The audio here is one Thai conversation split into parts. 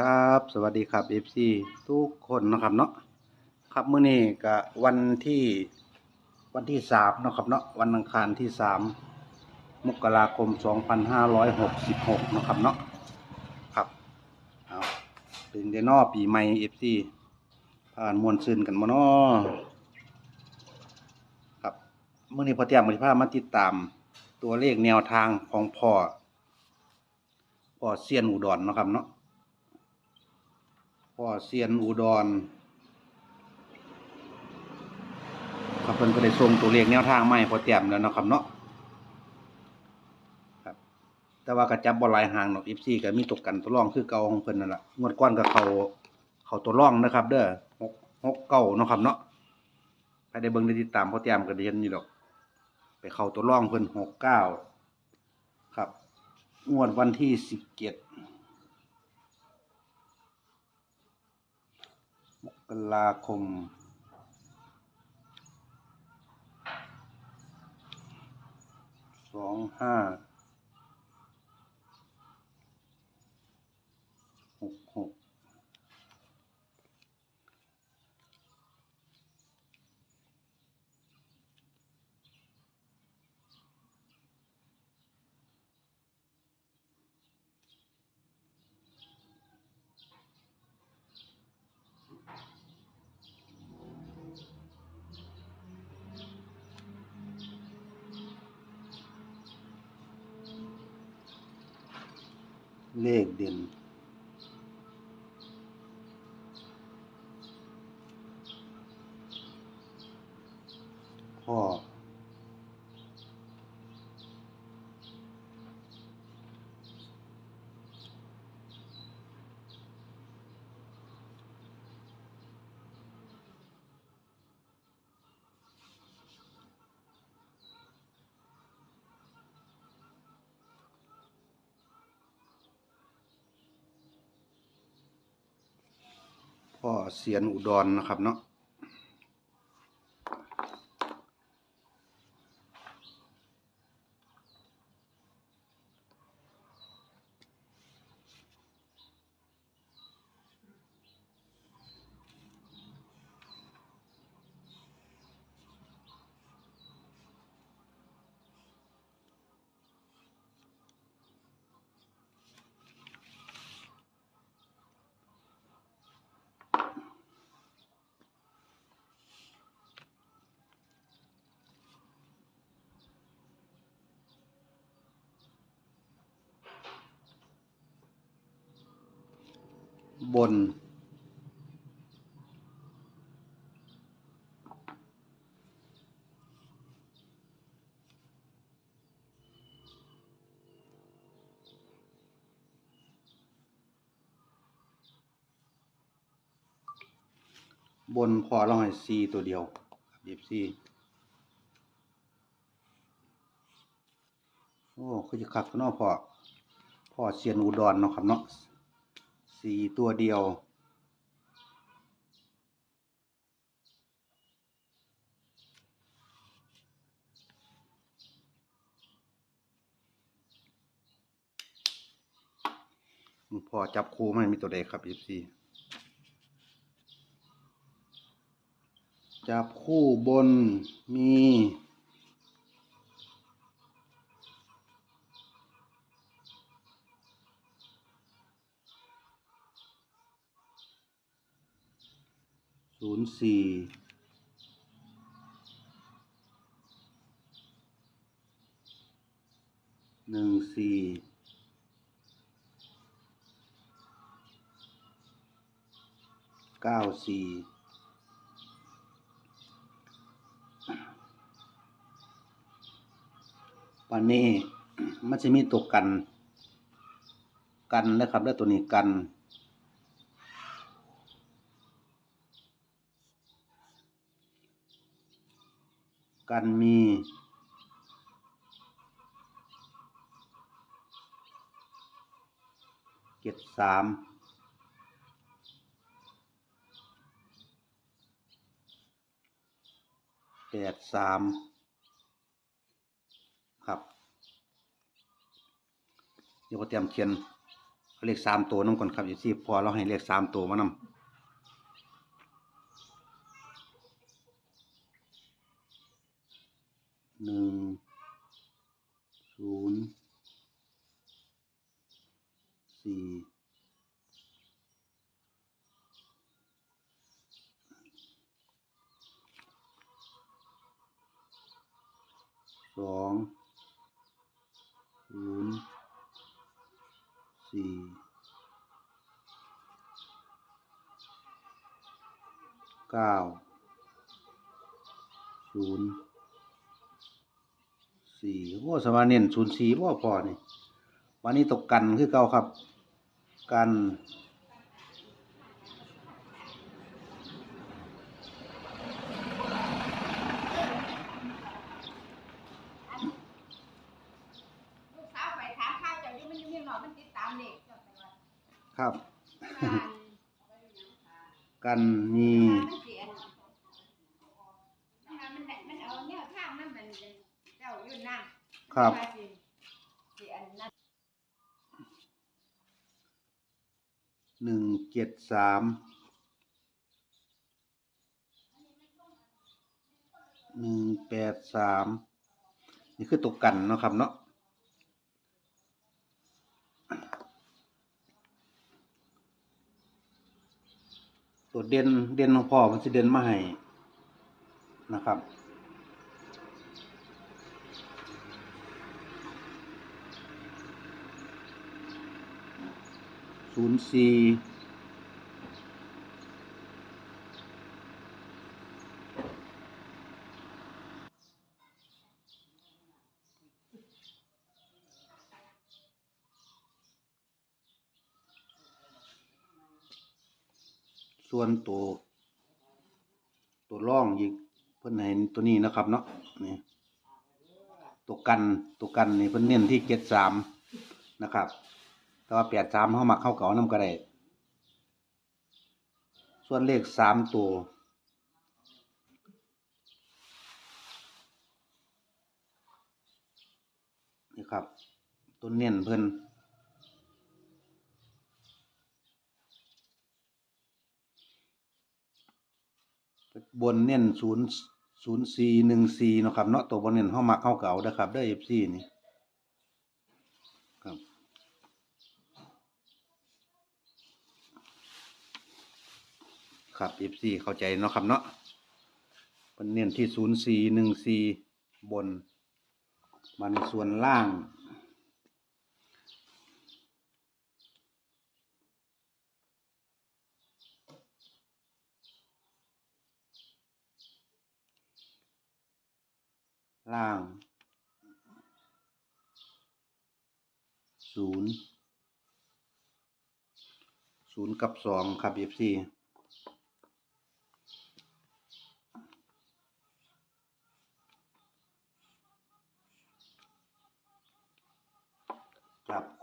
ครับ สวัสดีครับ FC ทุกคนนะครับเนาะครับมื้อนี้ก็วันที่วันที่สามนะครับเนาะวันอังคารที่สามมกราคม 2566เนาะครับเนาะครับเอาเป็นเดนอปีใหม่ FC ผ่านมวลซืนกันมาเนาะครับมื้อนี้พอเตรียมมาที่พามาติดตามตัวเลขแนวทางของพ่อพ่อเซียนอุดรเนะครับเนาะ พ่อเซียนอุดรครับเพิ่นก็ได้ส่งตัวเลขแนวทางมาให้พอเตรียมแล้วนะครับเนาะครับ แต่ว่าก็จับบ่หลายห่างเนาะ FC ก็มีตกกันตัวร่องคือเก่าของเพิ่นนั่นแหละงวดก่อนก็เขาเขาตัวร่องนะครับ เด้อ6 6 9เนาะครับเนาะใครได้เบิ่งได้ติดตามพอเตรียมก็ได้เห็นอยู่ดอก ไปเข้าตัวร่องเพิ่น6 9ครับ งวดวันที่17ม กราคม สองห้า หกหก เลขเด่น พ่อ พ่อเสียนอุดรนะครับเนาะ บน บนพอเราให้ซีตัวเดียวบีบซีโอ้คือจะคักเนาะพ่อพ่อเซียนอุดรเนาะครับเนาะ สี่ตัวเดียว พอจับคู่มันมีตัวใดครับยีซีจับคู่บนมี ศูน ย์สี่หนึ่งสี่เก้าสี่วันนี้มันจะมีตัวกัน กันนะครับ แล้วตัวนี้กัน กันมี เจ็ดสามแปดสามครับ เดี๋ยวเตรียมเขียนเลขสามตัวน้ำก่อนครับอยู่ที่พอเราให้เลขสามตัวมานำ หนึ่งศูนย์สี่สองศูนย์สี่เก้าศูนย์ โอ้สมาเน้นศูนย์สี่พ่อพอนี่วันนี้ตกกันคือเก่าครับ กันลูกสาวไปถามข้าวเจ้าอยู่มันอยู่เมืองนอกมันติดตามเด็กเจ้าไปว่าครับการกันมีมันเสียมันมันมันเอาแนวทางมันมันเจ้าอยู่นั่น ครับ ว่าสิสิอันนั้นหนึ่งเจ็ดสาม หนึ่งแปดสาม นี่คือตกกันเนาะครับเนาะ ตัวเด่นเด่นของพ่อมันจะเด่นมาให้นะครับ ศูนย์สี่ส่วนตัวตัวร่องอีกเพิ่นให้ตัวนี้นะครับเนาะนี่ตัวกันตัวกันนี่เพิ่นเน้นที่เจ็ดสามนะครับ ว่าแปดสามเข้ามาเข้าเก่านํก็ได้ส่วนเลขสามตัวนี่ครับตัวเน้นเพิ่นบนเน้นศูนย์ศูนย์สี่หนึ่งสี่นะครับเนาะตัวบนเน้นเข้ามาเข้าเก่าเด้ครับเด้อเอฟซีนี่ ครับ ครับ F4 เข้าใจเนาะครับเนาะเป็นเน้นที่ศูนย์สี่หนึ่งสี่บน มันส่วนล่าง ล่างศูนย์ศูนย์กับสองครับ F4 จับ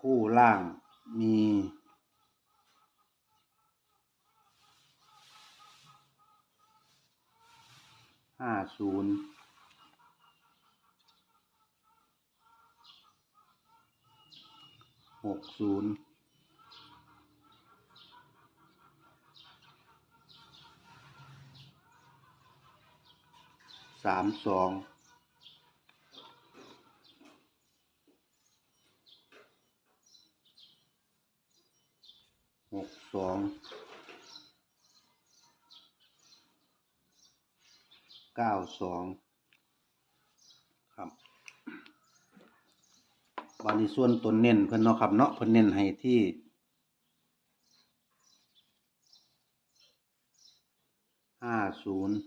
คู่ล่างมีห้าศูนย์หกศูนย์สามสอง หก สองเก้าสองครับวันนี้ส่วนตัวเน้นเพิ่นเนาะครับเนาะเพิ่นเน้นให้ที่ห้าศูนย์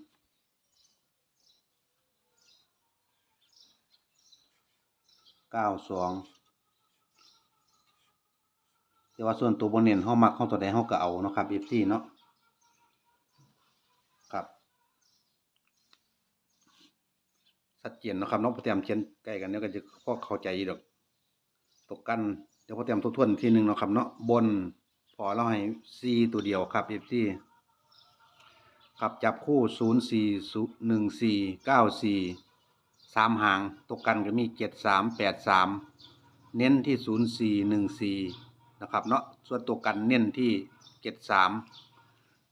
เก้าสอง แต่ว่าส่วนตัวบนเน้นเฮามักเฮาตัวใดเฮาก็เอาเนาะครับ FC เนาะครับชัดเจนเนาะครับเนาะพอเตรียมเขียนใกล้กันเดี๋ยก็จะพอเข้าใจดอกตกกันเดี๋ยวพอเตรียมทบทวนทีหนึ่งเนาะครับเนาะบนพอเราให้ C ตัวเดียวครับ FC ครับจับคู่0 4 1 4 9 4สามหางตกกันก็มี7 3 8 3เน้นที่0 4 1 4นะครับเนาะส่วนตัวกันเน้นที่เจ็ดสาม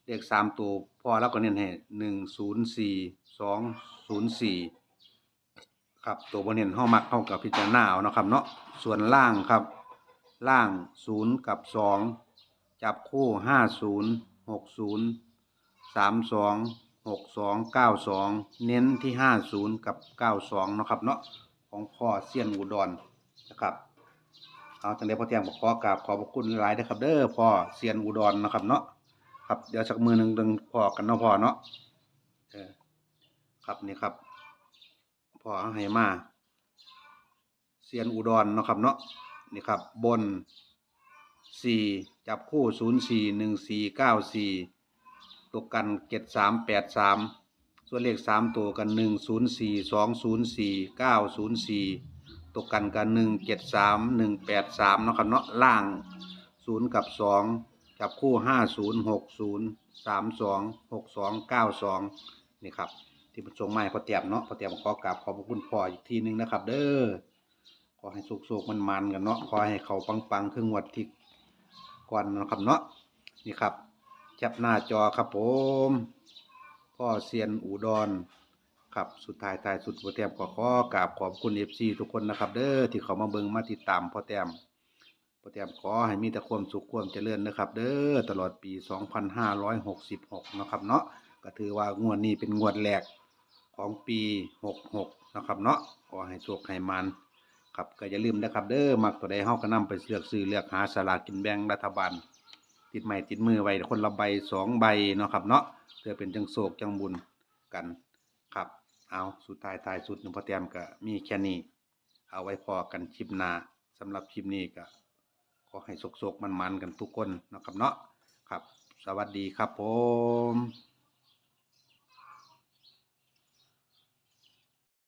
เลขสามตัวพอแล้วก็เน้นให้หนึ่งศูนย์สี่สองศูนย์สี่ครับตัวบนเน้นห้ามักเข้ากับพิจารณาเอานะครับเนาะส่วนล่างครับ ล่างศูนย์กับสองจับคู่ห้าศูนย์หกศูนย์สามสองหกสองเก้าสองเน้นที่ห้าศูนย์กับเก้าสองนะครับเนาะของพ่อเซียนอุดรนะครับ เอาจังเดียวพอเที่ยงบอกขอกราบขอบพระคุณหลายๆนะครับ เด้อพ่อเซียนอุดรนะครับเนาะครับเดี๋ยวสักมือหนึ่งดึงพอกันเนาะพ่อเนาะเออครับนี่ครับพ่อให้มาเซียนอุดรนะครับเนาะนี่ครับบนสี่จับคู่ศูนย์สี่หนึ่งสี่เก้าสี่ตกกันเจ็ดสามแปดสามส่วนเลขสามตัวกันหนึ่งศูนย์สี่สองศูนย์สี่เก้าศูนย์สี่ ตกกันกันหนึ่งเจ็ดสามหนึ่งแปดสามเนาะครับเนาะล่างศูนย์กับสองจับคู่ห้าศูนย์หกศูนย์สามสองหกสองเก้าสองนี่ครับ ที่ประสงค์มาให้พอเตียมเนาะพอเตียมขอกราบขอบพระคุณพ่ออีกทีหนึงนะครับ เด้อขอให้สุกๆมันๆกันเนาะขอให้เขาปังๆครึ่งวัดที่ก่อนนะครับเนาะนี่ครับจับหน้าจอครับผม พ่อเซียนอุดร ครับสุดท้ายท้ายสุดพ่อแต้มก็ขอกราบขอบคุณ FC ทุกคนนะครับ เด้อที่เขามาเบิ่งมาติดตามพ่อแต้มพ่อแต้มขอให้มีแต่ความสุขความเจริญนะครับ เด้อตลอดปี 2566นะครับเนาะก็ถือว่างวดนี้เป็นงวดแรกของปี 66นะครับเนาะขอให้โชคให้มันครับก็อย่าลืมนะครับ เด้อมักตัวใดเฮาก็นำไปเลือกซื้อเลือกหาสลากกินแบ่งรัฐบาล ติดไม้ติดมือไว้คนละใบสองใบเนาะครับเนาะเพื่อเป็นจังโศกจังบุญกัน เอาสุดท้ายท้ายสุดหนึ่งพ่อเตรียมก็มีแค่นี้ เอาไว้พอกันคลิปหน้าสำหรับคลิปนี้ก็ขอให้โศกๆมันๆกันทุกคนนะครับเนาะครับ สวัสดีครับผม